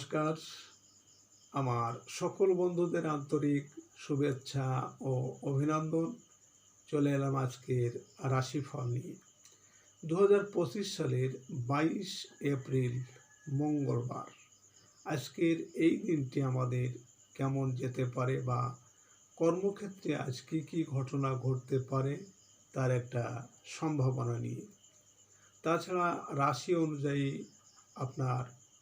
নমস্কার। আমার সকল বন্ধুদের আন্তরিক শুভেচ্ছা ও অভিনন্দন। চলে এলাম আজকের রাশিফল নিয়ে। দু হাজার পঁচিশ সালের বাইশ এপ্রিল, মঙ্গলবার। আজকের এই দিনটি আমাদের কেমন যেতে পারে বা কর্মক্ষেত্রে আজ কী কী ঘটনা ঘটতে পারে, তার একটা সম্ভাবনা নিয়ে। তাছাড়া রাশি অনুযায়ী আপনার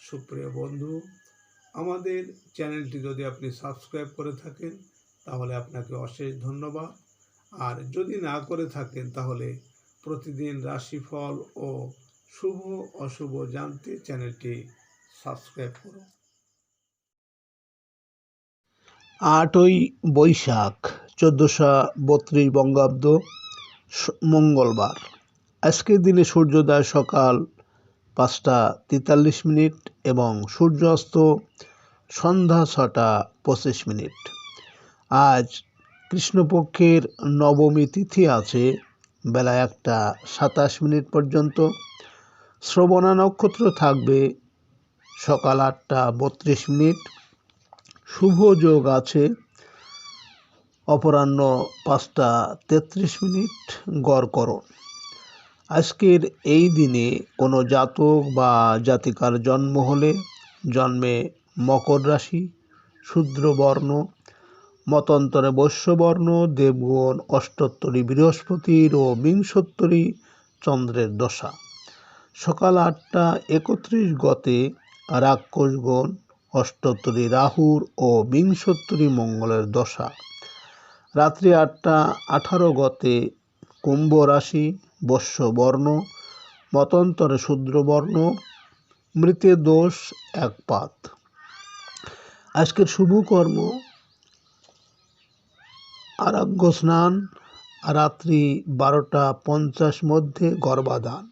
সুপ্রিয় বন্ধু, আমাদের চ্যানেলটি যদি আপনি সাবস্ক্রাইব করে থাকেন, তাহলে আপনাকে অশেষ ধন্যবাদ। আর যদি না করে থাকেন, তাহলে প্রতিদিন রাশিফল ও শুভ অশুভ জানতে চ্যানেলটি সাবস্ক্রাইব করুন। আটই বৈশাখ, চোদ্দোশো বত্রিশ বঙ্গাব্দ মঙ্গলবার। আজকের দিনে সূর্যোদয় সকাল পাঁচটা তেতাল্লিশ মিনিট এবং সূর্যাস্ত সন্ধ্যা ছটা পঁচিশ মিনিট। আজ কৃষ্ণপক্ষের নবমী তিথি আছে, বেলা একটা সাতাশ মিনিট পর্যন্ত। শ্রবণা নক্ষত্র থাকবে সকাল আটটা বত্রিশ মিনিট। শুভ যোগ আছে, অপরাহ্ন পাঁচটা তেত্রিশ মিনিট। গড়করণ আজকের এই দিনে কোনো জাতক বা জাতিকার জন্ম হলে জন্মে মকর রাশি শূদ্রবর্ণ মতন্তরে বৈশ্যবর্ণ, দেবগণ, অষ্টোত্তরী বৃহস্পতির ও বিংশোত্তরী চন্দ্রের দশা। সকাল আটটা একত্রিশ গতে রাক্ষসগণ, অষ্টোত্তরী রাহুর ও বিংশোত্তরী মঙ্গলের দশা। রাত্রি আটটা আঠারো গতে কুম্ভ রাশি বর্ণ, মতান্তরে শূদ্রবর্ণ, মৃতে দোষ এক পাত। আজকের শুভ কর্ম আরাগ্য স্নান, রাত্রি বারোটা পঞ্চাশ মধ্যে গর্ভাধান।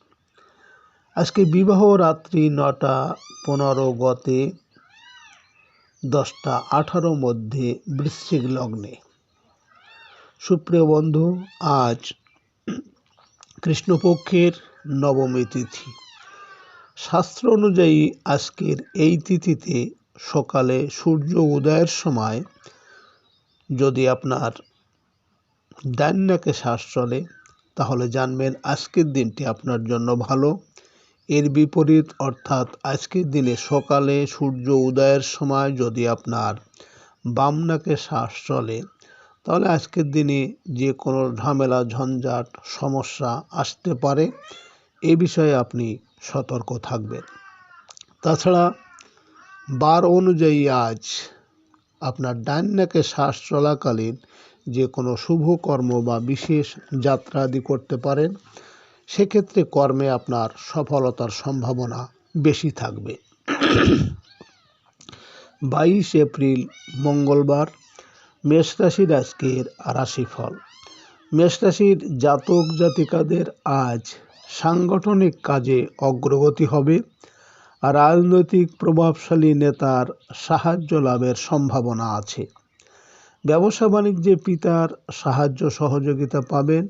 আজকে বিবাহ রাত্রি নটা পনেরো গতে দশটা আঠারো মধ্যে বৃশ্চিক লগ্নে। সুপ্রিয় বন্ধু, আজ কৃষ্ণপক্ষের নবমী তিথি। শাস্ত্র অনুযায়ী আজকের এই তিথিতে সকালে সূর্য উদয়ের সময় যদি আপনার ডান নাকে শ্বাস চলে, তাহলে জানবেন আজকের দিনটি আপনার জন্য ভালো। এর বিপরীত অর্থাৎ আজকের দিনে সকালে সূর্য উদয়ের সময় যদি আপনার বামনাকে শ্বাস চলে তাহলে আজকের দিনে যে কোনো ঝামেলা, ঝঞ্ঝাট, সমস্যা আসতে পারে। এ বিষয়ে আপনি সতর্ক থাকবেন। তাছাড়া বার অনুযায়ী আজ আপনার ডান নাকে শ্বাস চলাকালীন যে কোনো শুভ কর্ম বা বিশেষ যাত্রা আদি করতে পারেন। সেক্ষেত্রে কর্মে আপনার সফলতার সম্ভাবনা বেশি থাকবে। বাইশ এপ্রিল মঙ্গলবার মেষ রাশির আজকের রাশিফল। মেষ রাশির জাতক জাতিকাদের আজ সাংগঠনিক কাজে অগ্রগতি হবে। রাজনৈতিক প্রভাবশালী নেতার সাহায্য লাভের সম্ভাবনা আছে। ব্যবসা বাণিজ্যে পিতার সাহায্য সহযোগিতা পাবেন।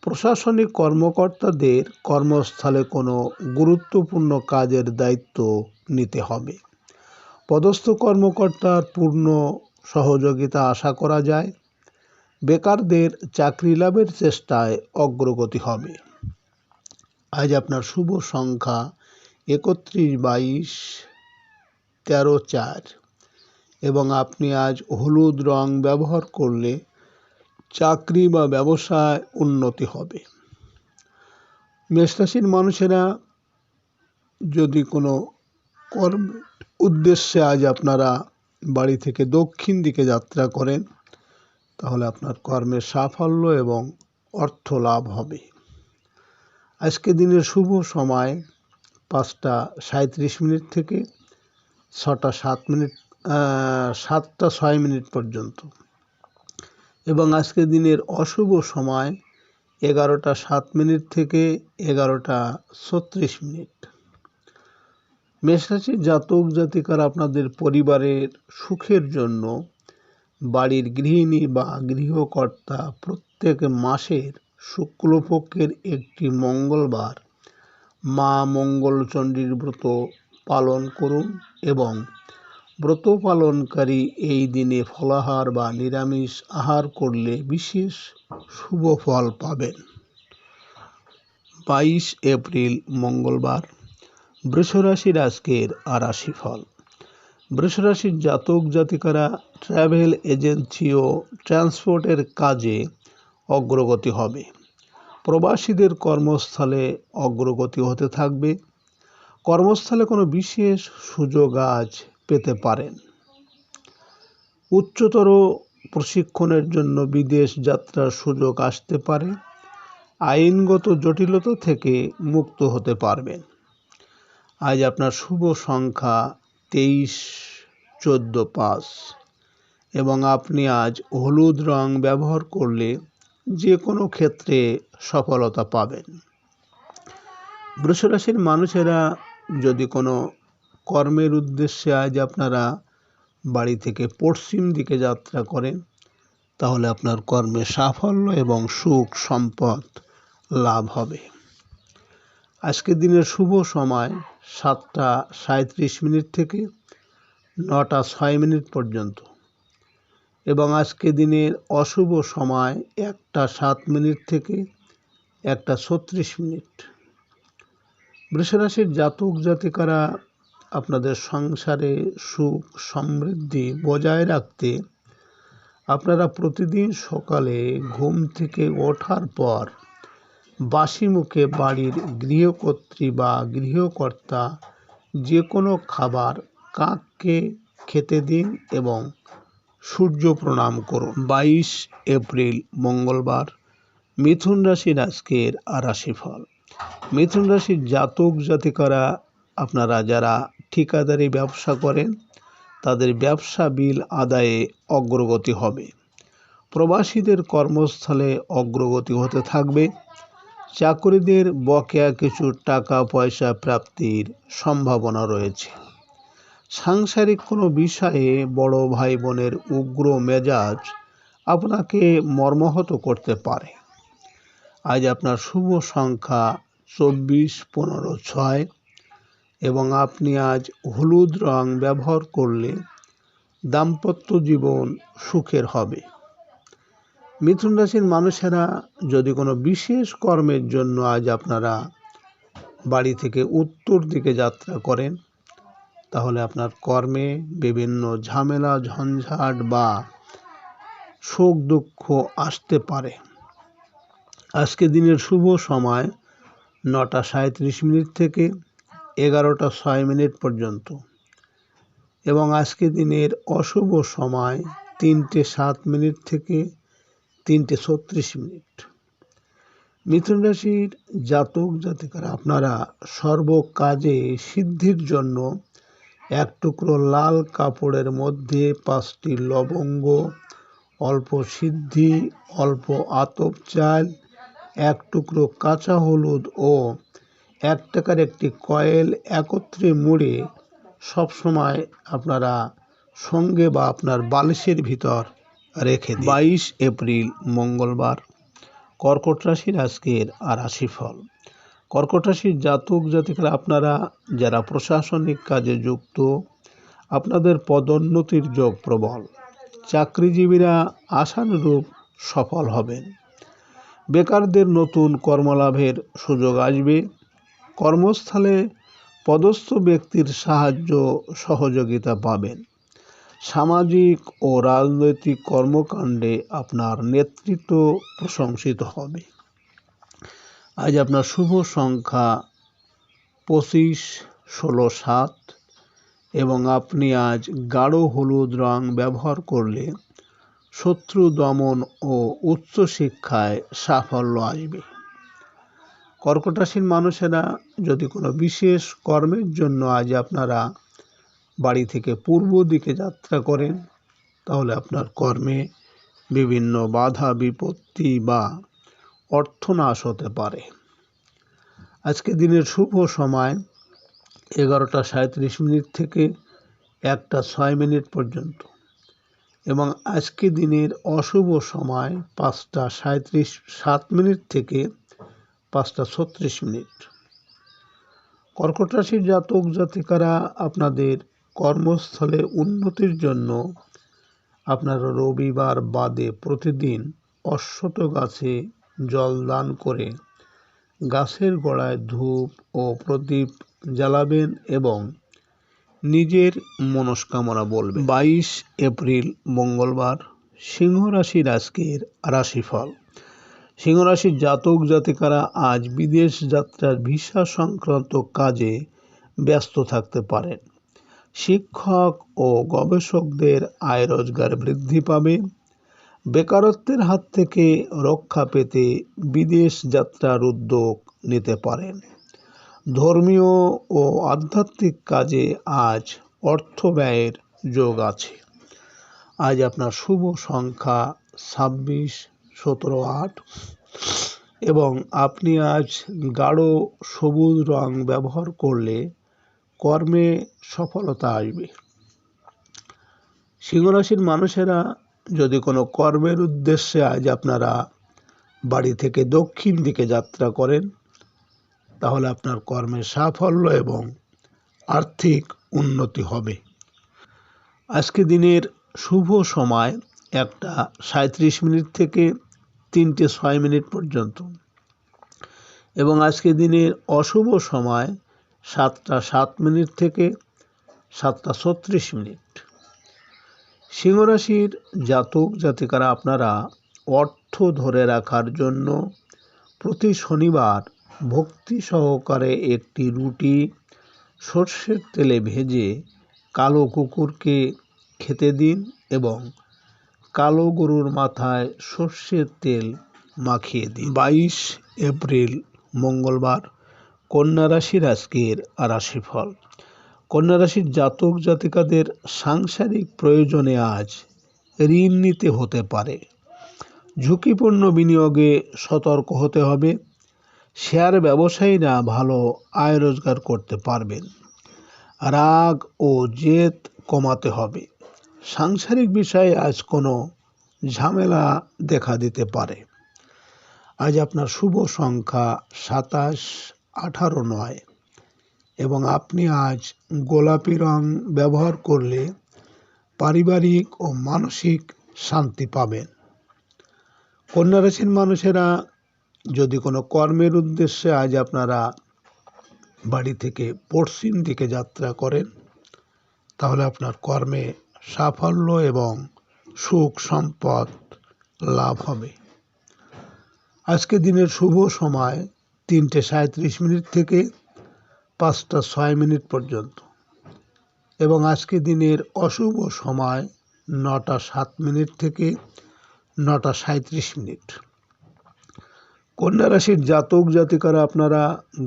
প্রশাসনিক কর্মকর্তাদের কর্মস্থলে কোনো গুরুত্বপূর্ণ কাজের দায়িত্ব নিতে হবে। পদস্থ কর্মকর্তার পূর্ণ সহযোগিতা আশা করা যায়। বেকারদের চাকরি লাভের চেষ্টায় অগ্রগতি হবে। আজ আপনার শুভ সংখ্যা একত্রিশ, বাইশ, তেরো, চার এবং আপনি আজ হলুদ রং ব্যবহার করলে চাকরি বা ব্যবসায় উন্নতি হবে। মেষরাশির মানুষেরা যদি কোনো কর্ম উদ্দেশ্যে আজ আপনারা বাড়ি থেকে দক্ষিণ দিকে যাত্রা করেন, তাহলে আপনার কর্মের সাফল্য এবং অর্থ লাভ হবে। আজকে দিনের শুভ সময় পাঁচটা সাঁত্রিশ মিনিট থেকে ছটা সাত মিনিট সাতটা ছয় মিনিট পর্যন্ত। এবং আজকে দিনের অশুভ সময় এগারোটা সাত মিনিট থেকে এগারোটা ছত্রিশ মিনিট। মেষরাশির জাতক জাতিকার আপনাদের পরিবারের সুখের জন্য বাড়ির গৃহিণী বা গৃহকর্তা প্রত্যেক মাসের শুক্লপক্ষের একটি মঙ্গলবার মা মঙ্গলচণ্ডীর ব্রত পালন করুন এবং ব্রত পালনকারী এই দিনে ফলাহার বা নিরামিষ আহার করলে বিশেষ শুভ ফল পাবেন। বাইশ এপ্রিল মঙ্গলবার। বৃষরাশির আজকের আরাশি ফল বৃষরাশির জাতক জাতিকারা ট্রাভেল এজেন্সি ও ট্রান্সপোর্টের কাজে অগ্রগতি হবে। প্রবাসীদের কর্মস্থলে অগ্রগতি হতে থাকবে। কর্মস্থলে কোনো বিশেষ সুযোগ আজ পেতে পারেন। উচ্চতর প্রশিক্ষণের জন্য বিদেশ যাত্রার সুযোগ আসতে পারে। আইনগত জটিলতা থেকে মুক্ত হতে পারবেন। আজ আপনার শুভ সংখ্যা তেইশ, চোদ্দ, পাঁচ। এবং আপনি আজ হলুদ রং ব্যবহার করলে যে কোনো ক্ষেত্রে সফলতা পাবেন। বৃষরাশির মানুষেরা যদি কোনো কর্মের উদ্দেশ্যে আজ আপনারা বাড়ি থেকে পশ্চিম দিকে যাত্রা করেন, তাহলে আপনার কর্মে সাফল্য এবং সুখ, সম্পদ লাভ হবে। আজকের দিনের শুভ সময় সাতটা সাঁত্রিশ মিনিট থেকে নটা ছয় মিনিট পর্যন্ত। এবং আজকে দিনের অশুভ সময় একটা সাত মিনিট থেকে একটা ছত্রিশ মিনিট। বৃষরাশির জাতক জাতিকারা আপনাদের সংসারে সুখ সমৃদ্ধি বজায় রাখতে আপনারা প্রতিদিন সকালে ঘুম থেকে ওঠার পর বাসি মুখে বাড়ির গৃহকর্ত্রী বা গৃহকর্তা যে কোনো খাবার কাককে খেতে দিন এবং সূর্য প্রণাম করুন। বাইশ এপ্রিল, মঙ্গলবার, মিথুন রাশির আজকের রাশিফল। মিথুন রাশির জাতক জাতিকারা, আপনারা যারা ঠিকাদারি ব্যবসা করেন, তাদের ব্যবসা বিল আদায়ে অগ্রগতি হবে। প্রবাসীদের কর্মস্থলে অগ্রগতি হতে থাকবে। চাকরিদের বকেয়া কিছু টাকা পয়সা প্রাপ্তির সম্ভাবনা রয়েছে। সাংসারিক কোনো বিষয়ে বড় ভাই বোনের উগ্র মেজাজ আপনাকে মর্মাহত করতে পারে। আজ আপনার শুভ সংখ্যা চব্বিশ, পনেরো, ছয় এবং আপনি আজ হলুদ রং ব্যবহার করলে দাম্পত্য জীবন সুখের হবে। মিথুন রাশির মানুষেরা যদি কোনো বিশেষ কর্মের জন্য আজ আপনারা বাড়ি থেকে উত্তর দিকে যাত্রা করেন, তাহলে আপনার কর্মে বিভিন্ন ঝামেলা, ঝঞ্ঝাট বা শোক দুঃখ আসতে পারে। আজকে দিনের শুভ সময় নটা সাঁত্রিশ মিনিট থেকে এগারোটা ছয় মিনিট পর্যন্ত এবং আজকে দিনের অশুভ সময় তিনটে সাত মিনিট থেকে তিনটে ছত্রিশ মিনিট। মিথুন রাশির জাতক জাতিকারা, আপনারা সর্ব কাজে সিদ্ধির জন্য এক টুকরো লাল কাপড়ের মধ্যে পাঁচটি লবঙ্গ, অল্প সিদ্ধি, অল্প আতপ চাল, এক টুকরো কাঁচা হলুদ ও এক টাকার একটি কয়েল একত্রে মুড়ে সবসময় আপনারা সঙ্গে বা আপনার বালিশের ভিতর রেখে বাইশ এপ্রিল, মঙ্গলবার। কর্কট রাশির আজকের আর রাশি ফল কর্কট রাশির জাতক জাতিকারা, আপনারা যারা প্রশাসনিক কাজে যুক্ত, আপনাদের পদোন্নতির যোগ প্রবল। চাকরিজীবীরা আশানুরূপ সফল হবেন। বেকারদের নতুন কর্মলাভের সুযোগ আসবে। কর্মস্থলে পদস্থ ব্যক্তির সাহায্য সহযোগিতা পাবেন। সামাজিক ও রাজনৈতিক কর্মকাণ্ডে আপনার নেতৃত্ব প্রশংসিত হবে। আজ আপনার শুভ সংখ্যা পঁচিশ, ষোলো, সাত এবং আপনি আজ গাঢ় হলুদ রং ব্যবহার করলে শত্রু দমন ও উচ্চশিক্ষায় সাফল্য আসবে। কর্কট রাশির মানুষেরা যদি কোনো বিশেষ কর্মের জন্য আজ আপনারা বাড়ি থেকে পূর্ব দিকে যাত্রা করেন, তাহলে আপনার কর্মে বিভিন্ন বাধা, বিপত্তি বা অর্থনাশ হতে পারে। আজকে দিনের শুভ সময় এগারোটা সাঁত্রিশ মিনিট থেকে একটা ছয় মিনিট পর্যন্ত এবং আজকে দিনের অশুভ সময় পাঁচটা সাঁত্রিশ সাত মিনিট থেকে পাঁচটা ছত্রিশ মিনিট। কর্কট রাশির জাতক জাতিকারা আপনাদের কর্মস্থলে উন্নতির জন্য আপনারা রবিবার বাদে প্রতিদিন অশ্বত গাছে জল দান করে গাছের গোড়ায় ধূপ ও প্রদীপ জ্বালাবেন এবং নিজের মনস্কামনা বলবেন। বাইশ এপ্রিল, মঙ্গলবার সিংহ রাশির আজকের রাশিফল। সিংহ রাশির জাতক জাতিকারা আজ বিদেশ যাত্রার ভিসা সংক্রান্ত কাজে ব্যস্ত থাকতে পারেন। শিক্ষক ও গবেষকদের আয় রোজগার বৃদ্ধি পাবে। বেকারত্বের হাত থেকে রক্ষা পেতে বিদেশ যাত্রার উদ্যোগ নিতে পারেন। ধর্মীয় ও আধ্যাত্মিক কাজে আজ অর্থ ব্যয়ের যোগ আছে। আজ আপনার শুভ সংখ্যা ছাব্বিশ, সতেরো, আট। এবং আপনি আজ গাঢ় সবুজ রং ব্যবহার করলে কর্মে সফলতা আসবে। সিংহরাশির মানুষেরা যদি কোনো কর্মের উদ্দেশ্যে আজ আপনারা বাড়ি থেকে দক্ষিণ দিকে যাত্রা করেন, তাহলে আপনার কর্মের সাফল্য এবং আর্থিক উন্নতি হবে। আজকে দিনের শুভ সময় একটা সাঁত্রিশ মিনিট থেকে তিনটে ছয় মিনিট পর্যন্ত। এবং আজকে দিনের অশুভ সময় সাতটা সাত মিনিট থেকে সাতটা ছত্রিশ মিনিট। সিংহরাশির জাতক জাতিকারা, আপনারা অর্থ ধরে রাখার জন্য প্রতি শনিবার ভক্তি সহকারে একটি রুটি সর্ষের তেলে ভেজে কালো কুকুরকে খেতে দিন এবং কালো গরুর মাথায় সর্ষের তেল মাখিয়ে দিন। বাইশ এপ্রিল মঙ্গলবার। কন্যা রাশির আজকের রাশিফল। কন্যা রাশির জাতক জাতিকাদের সাংসারিক প্রয়োজনে আজ ঋণ নিতে হতে পারে। ঝুঁকিপূর্ণ বিনিয়োগে সতর্ক হতে হবে। শেয়ার ব্যবসায়ীরা ভালো আয় রোজগার করতে পারবেন। রাগ ও জেদ কমাতে হবে। সাংসারিক বিষয়ে আজ কোনো ঝামেলা দেখা দিতে পারে। আজ আপনার শুভ সংখ্যা সাতাশ আঠারো নয়। এবং আপনি আজ গোলাপি রং ব্যবহার করলে পারিবারিক ও মানসিক শান্তি পাবেন। কন্যা রাশির মানুষেরা, যদি কোনো কর্মের উদ্দেশ্যে আজ আপনারা বাড়ি থেকে পশ্চিম দিকে যাত্রা করেন, তাহলে আপনার কর্মে সাফল্য এবং সুখ সম্পদ লাভ হবে। আজকে দিনের শুভ সময় তিনটে সাঁত্রিশ মিনিট থেকে পাঁচটা ছয় মিনিট পর্যন্ত। এবং আজকে দিনের অশুভ সময় নটা সাত মিনিট থেকে নটা সাঁত্রিশ মিনিট। কন্যা রাশির জাতক জাতিকারা আপনারা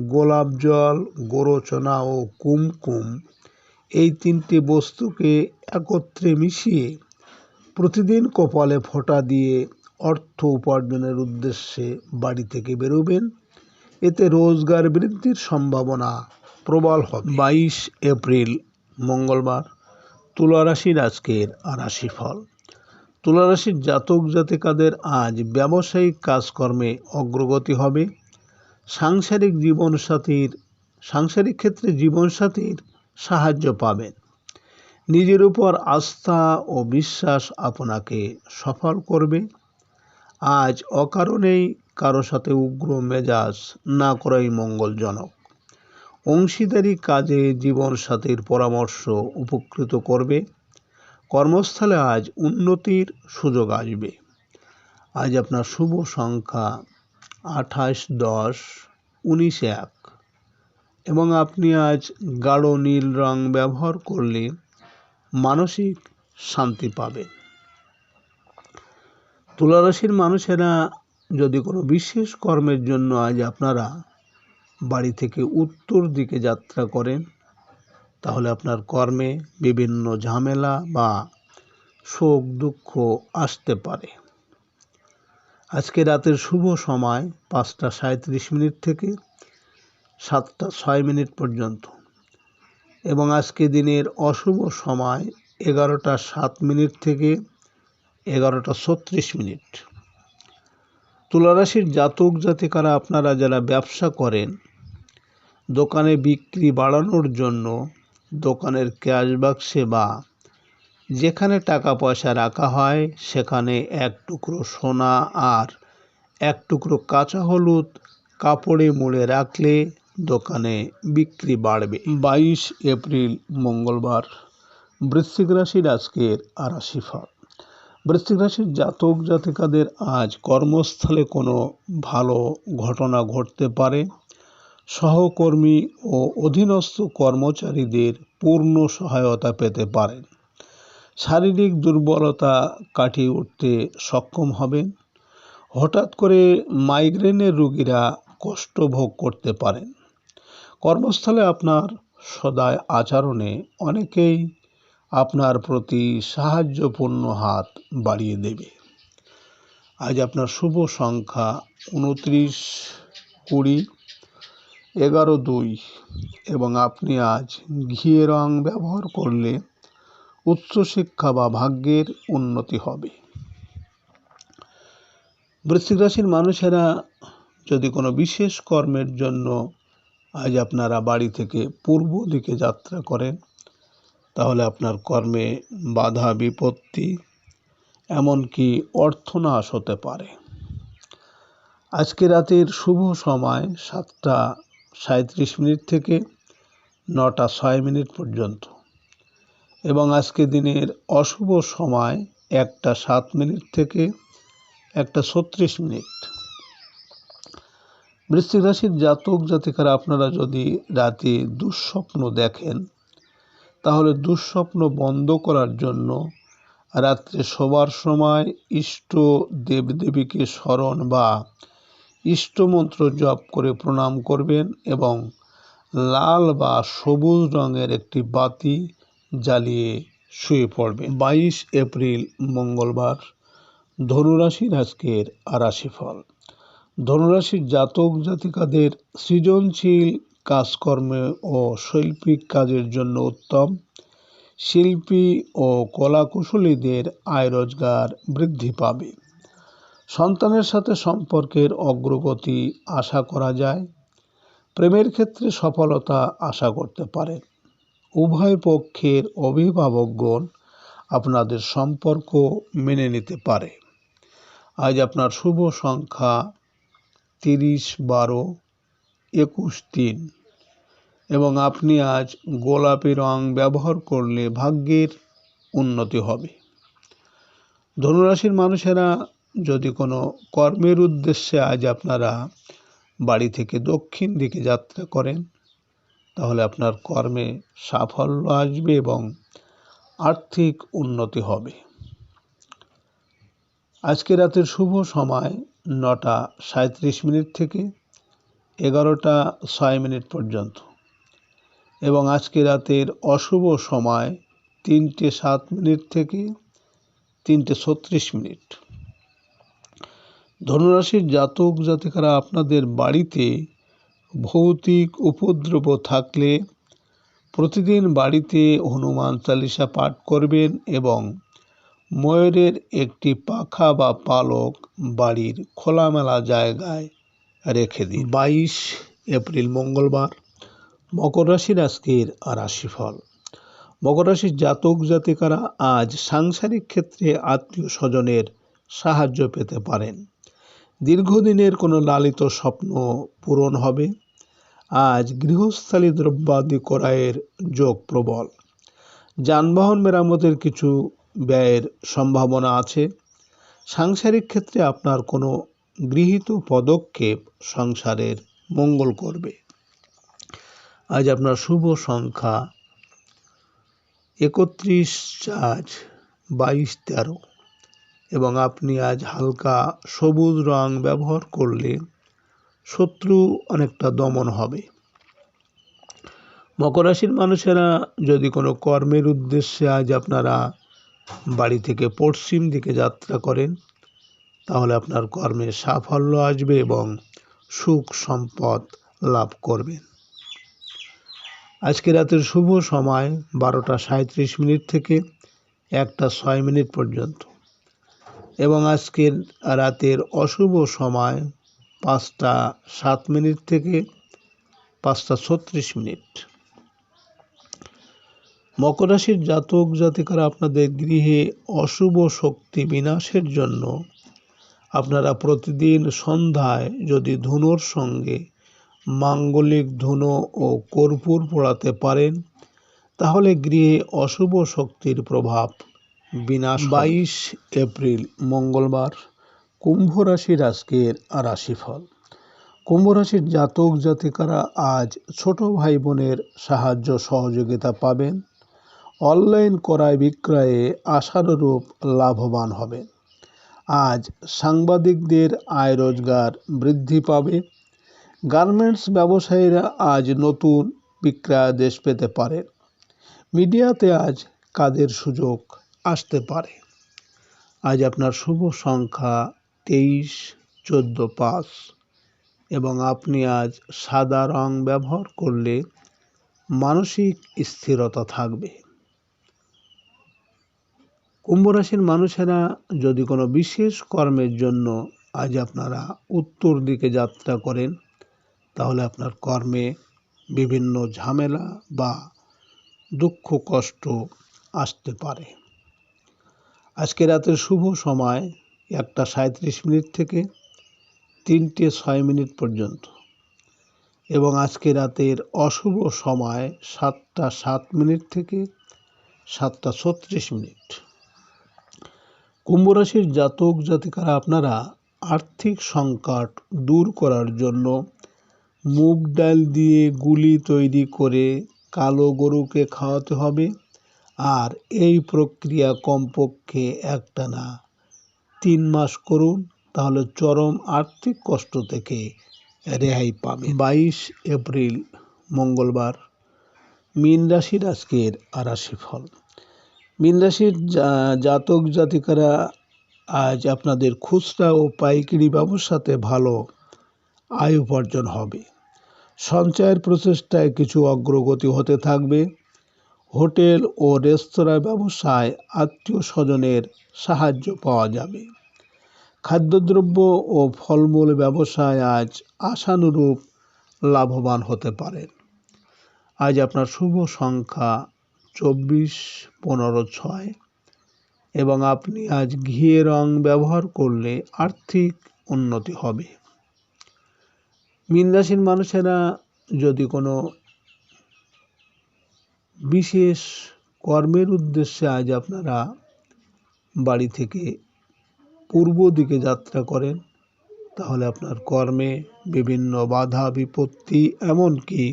গোলাপ জল, গোরচনা ও কুমকুম এই তিনটি বস্তুকে একত্রে মিশিয়ে প্রতিদিন কপালে ফোঁটা দিয়ে অর্থ উপার্জনের উদ্দেশ্যে বাড়ি থেকে বেরোবেন। এতে রোজগার বৃদ্ধির সম্ভাবনা প্রবল হবে। বাইশ এপ্রিল, মঙ্গলবার, তুলা রাশির আজকের রাশিফল। তুলা রাশির জাতক জাতিকাদের আজ ব্যবসায়িক কাজকর্মে অগ্রগতি হবে। সাংসারিক জীবনসাথীর, সাংসারিক ক্ষেত্রে জীবনসাথীর সাহায্য পাবেন। নিজের উপর আস্থা ও বিশ্বাস আপনাকে সফল করবে। আজ অকারণেই কারও সাথে উগ্র মেজাজ না করাই মঙ্গলজনক। অংশীদারি কাজে জীবনসাথীর পরামর্শ উপকৃত করবে। কর্মস্থলে আজ উন্নতির সুযোগ আসবে। আজ আপনার শুভ সংখ্যা আঠাশ, দশ, উনিশ, এক। এবং আপনি আজ গাঢ় নীল রং ব্যবহার করলে মানসিক শান্তি পাবেন। তুলারাশির মানুষেরা যদি কোনো বিশেষ কর্মের জন্য আজ আপনারা বাড়ি থেকে উত্তর দিকে যাত্রা করেন, তাহলে আপনার কর্মে বিভিন্ন ঝামেলা বা শোক দুঃখ আসতে পারে। আজকে রাতের শুভ সময় পাঁচটা সাঁত্রিশ মিনিট থেকে সাতটা ছয় মিনিট পর্যন্ত এবং আজকে দিনের অশুভ সময় এগারোটা সাত মিনিট থেকে এগারোটা ছত্রিশ মিনিট। তুলারাশির জাতক জাতিকারা আপনারা যারা ব্যবসা করেন, দোকানে বিক্রি বাড়ানোর জন্য দোকানের ক্যাশ বাক্সে বা যেখানে টাকা পয়সা রাখা হয়, সেখানে এক টুকরো সোনা আর এক টুকরো কাঁচা হলুদ কাপড়ে মুড়ে রাখলে দোকানে বিক্রি বাড়বে। বাইশ এপ্রিল মঙ্গলবার, বৃশ্চিক রাশির আজকের আরাশি ফল। বৃশ্চিক রাশির জাতক জাতিকাদের আজ কর্মস্থলে কোনো ভালো ঘটনা ঘটতে পারে। সহকর্মী ও অধীনস্থ কর্মচারীদের পূর্ণ সহায়তা পেতে পারেন শারীরিক দুর্বলতা কাটিয়ে উঠতে সক্ষম হবেন। হঠাৎ করে মাইগ্রেনের রোগীরা কষ্ট ভোগ করতে পারেন। কর্মস্থলে আপনার সদায় আচরণে অনেকেই আপনার প্রতি সাহায্যপূর্ণ হাত বাড়িয়ে দেবে। আজ আপনার শুভ সংখ্যা উনত্রিশ, কুড়ি, এগারো, দুই এবং আপনি আজ ঘিয়ে রং ব্যবহার করলে উচ্চশিক্ষা বা ভাগ্যের উন্নতি হবে। বৃশ্চিক রাশির মানুষেরা যদি কোনো বিশেষ কর্মের জন্য আজ আপনারা বাড়ি থেকে পূর্ব দিকে যাত্রা করেন তাহলে আপনার কর্মে বাধা, বিপত্তি, এমনকি অর্থনাশ হতে পারে। আজকে রাতের শুভ সময় সাতটা সাঁত্রিশ মিনিট থেকে নটা ছয় মিনিট পর্যন্ত। এবং আজকে দিনের অশুভ সময় একটা সাত মিনিট থেকে একটা ছত্রিশ মিনিট। বৃশ্চিক রাশির জাতক জাতিকারা আপনারা যদি রাতে দুঃস্বপ্ন দেখেন তাহলে দুঃস্বপ্ন বন্ধ করার জন্য রাত্রে শোবার সময় ইষ্ট দেবদেবীকে স্মরণ বা ইষ্টমন্ত্র জপ করে প্রণাম করবেন এবং লাল বা সবুজ রঙের একটি বাতি জ্বালিয়ে শুয়ে পড়বেন। বাইশ এপ্রিল, মঙ্গলবার, ধনুরাশির আজকের আরাশি ফল ধনুরাশির জাতক জাতিকাদের সৃজনশীল কাজকর্মে ও শৈল্পিক কাজের জন্য উত্তম। শিল্পী ও কলাকুশলীদের আয় রোজগার বৃদ্ধি পাবে। সন্তানের সাথে সম্পর্কের অগ্রগতি আশা করা যায়। প্রেমের ক্ষেত্রে সফলতা আশা করতে পারেন উভয় পক্ষের অভিভাবকগণ আপনাদের সম্পর্ক মেনে নিতে পারে। আজ আপনার শুভ সংখ্যা তিরিশ বারো। একুশ তিন এবং আপনি আজ গোলাপি রং ব্যবহার করলে ভাগ্যের উন্নতি হবে। ধনুরাশির মানুষেরা যদি কোনো কর্মের উদ্দেশ্যে আজ আপনারা বাড়ি থেকে দক্ষিণ দিকে যাত্রা করেন, তাহলে আপনার কর্মে সাফল্য আসবে এবং আর্থিক উন্নতি হবে। আজকে রাতের শুভ সময় নটা সাঁত্রিশ মিনিট থেকে এগারোটা ছয় মিনিট পর্যন্ত। এবং আজকে রাতের অশুভ সময় তিনটে সাত মিনিট থেকে তিনটে ছত্রিশ মিনিট। ধনুরাশির জাতক জাতিকারা আপনাদের বাড়িতে ভৌতিক উপদ্রব থাকলে প্রতিদিন বাড়িতে হনুমান চালিসা পাঠ করবেন এবং ময়ূরের একটি পাখা বা পালক বাড়ির খোলামেলা জায়গায় রেখে দিন। বাইশ এপ্রিল, মঙ্গলবার। মকর রাশির আজকের রাশিফল। মকর রাশির জাতক জাতিকারা আজ সাংসারিক ক্ষেত্রে আত্মীয় স্বজনের সাহায্য পেতে পারেন। দীর্ঘদিনের কোনো লালিত স্বপ্ন পূরণ হবে। আজ গৃহস্থালী দ্রব্যাদি ক্রয়ের যোগ প্রবল। যানবাহন মেরামতের কিছু ব্যয়ের সম্ভাবনা আছে। সাংসারিক ক্ষেত্রে আপনার কোনো গৃহীত পদক্ষেপ সংসারের মঙ্গল করবে। আজ আপনার শুভ সংখ্যা একত্রিশ চার বাইশ তেরো এবং আপনি আজ হালকা সবুজ রং ব্যবহার করলে শত্রু অনেকটা দমন হবে। মকর রাশির মানুষেরা যদি কোনো কর্মের উদ্দেশ্যে আজ আপনারা বাড়ি থেকে পশ্চিম দিকে যাত্রা করেন তাহলে আপনার কর্মে সাফল্য আসবে এবং সুখ সম্পদ লাভ করবেন। আজকে রাতের শুভ সময় বারোটা সাঁত্রিশ মিনিট থেকে একটা ছয় মিনিট পর্যন্ত। এবং আজকের রাতের অশুভ সময় পাঁচটা সাত মিনিট থেকে পাঁচটা ছত্রিশ মিনিট। মকর রাশির জাতক জাতিকারা আপনাদের গৃহে অশুভ শক্তি বিনাশের জন্য আপনারা প্রতিদিন সন্ধ্যায় যদি ধুনোর সঙ্গে মাঙ্গলিক ধুনো ও কর্পূর পোড়াতে পারেন তাহলে গৃহে অশুভ শক্তির প্রভাব। বিনাশ বাইশ এপ্রিল মঙ্গলবার কুম্ভ রাশির আজকের রাশিফল। কুম্ভ রাশির জাতক জাতিকারা আজ ছোট ভাই বোনের সাহায্য সহযোগিতা পাবেন। অনলাইন ক্রয় বিক্রয়ে আশানুরূপ লাভবান হবেন। আজ সাংবাদিকদের আয় রোজগার বৃদ্ধি পাবে। গার্মেন্টস ব্যবসায়ীরা আজ নতুন বিক্রয়াদেশ পেতে পারেন মিডিয়াতে আজ কাজের সুযোগ আসতে পারে? আজ আপনার শুভ সংখ্যা তেইশ, চোদ্দ, পাঁচ এবং আপনি আজ সাদা রং ব্যবহার করলে মানসিক স্থিরতা থাকবে। কুম্ভ রাশির মানুষেরা যদি কোনো বিশেষ কর্মের জন্য আজ আপনারা উত্তর দিকে যাত্রা করেন, তাহলে আপনার কর্মে বিভিন্ন ঝামেলা বা দুঃখ, কষ্ট আসতে পারে। আজকে রাতের শুভ সময় একটা সাঁত্রিশ মিনিট থেকে তিনটে ছয় মিনিট পর্যন্ত এবং আজকে রাতের অশুভ সময় সাতটা সাত মিনিট থেকে সাতটা ছত্রিশ মিনিট। কুম্ভ রাশির জাতক জাতিকারা আপনারা আর্থিক সংকট দূর করার জন্য মুগ ডাল দিয়ে গুলি তৈরি করে কালো গরুকে খাওয়াতে হবে। আর এই প্রক্রিয়া কমপক্ষে একটানা তিন মাস করুন, তাহলে চরম আর্থিক কষ্ট থেকে রেহাই পাবে বাইশ এপ্রিল মঙ্গলবার, মীন রাশির আজকের রাশিফল মীন রাশির জাতক জাতিকারা আজ আপনাদের খুচরা ও পাইকারি ব্যবসাতে ভালো আয় উপার্জন হবে। সঞ্চয়ের প্রচেষ্টায় কিছু অগ্রগতি হতে থাকবে। হোটেল ও রেস্তোরাঁ ব্যবসায় আত্মীয় স্বজনের সাহায্য পাওয়া যাবে। খাদ্যদ্রব্য ও ফলমূল ব্যবসায় আজ আশানুরূপ লাভবান হতে পারেন। আজ আপনার শুভ সংখ্যা চব্বিশ পনেরো ছয়। এবং আপনি আজ ঘিয়ে রং ব্যবহার করলে আর্থিক উন্নতি হবে। মীন রাশির মানুষেরা যদি কোনো বিশেষ কর্মের উদ্দেশ্যে আজ আপনারা বাড়ি থেকে পূর্ব দিকে যাত্রা করেন, তাহলে আপনার কর্মে বিভিন্ন বাধা বিপত্তি এমনকি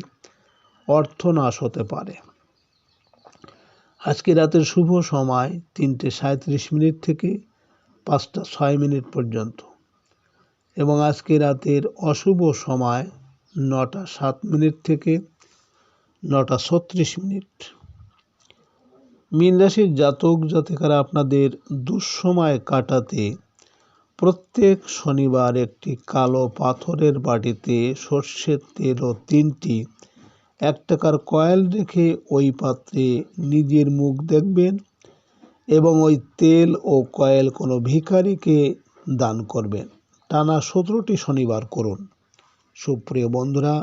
অর্থনাশ হতে পারে। আজকে রাতের শুভ সময় তিনটে সাঁত্রিশ মিনিট থেকে পাঁচটা ছয় মিনিট পর্যন্ত। এবং আজকে রাতের অশুভ সময় নটা সাত মিনিট থেকে নটা ছত্রিশ মিনিট। মীন রাশির জাতক জাতিকারা আপনাদের দুঃসময় কাটাতে প্রত্যেক শনিবার একটি কালো পাথরের বাটিতে সর্ষের তেল ও তিনটি এক টাকার কয়েল রেখে ওই পাত্রে নিজের মুখ দেখবেন এবং ওই তেল ও কয়েল কোনো ভিখারিকে দান করবেন। টানা সতেরোটি শনিবার করুন। সুপ্রিয় বন্ধুরা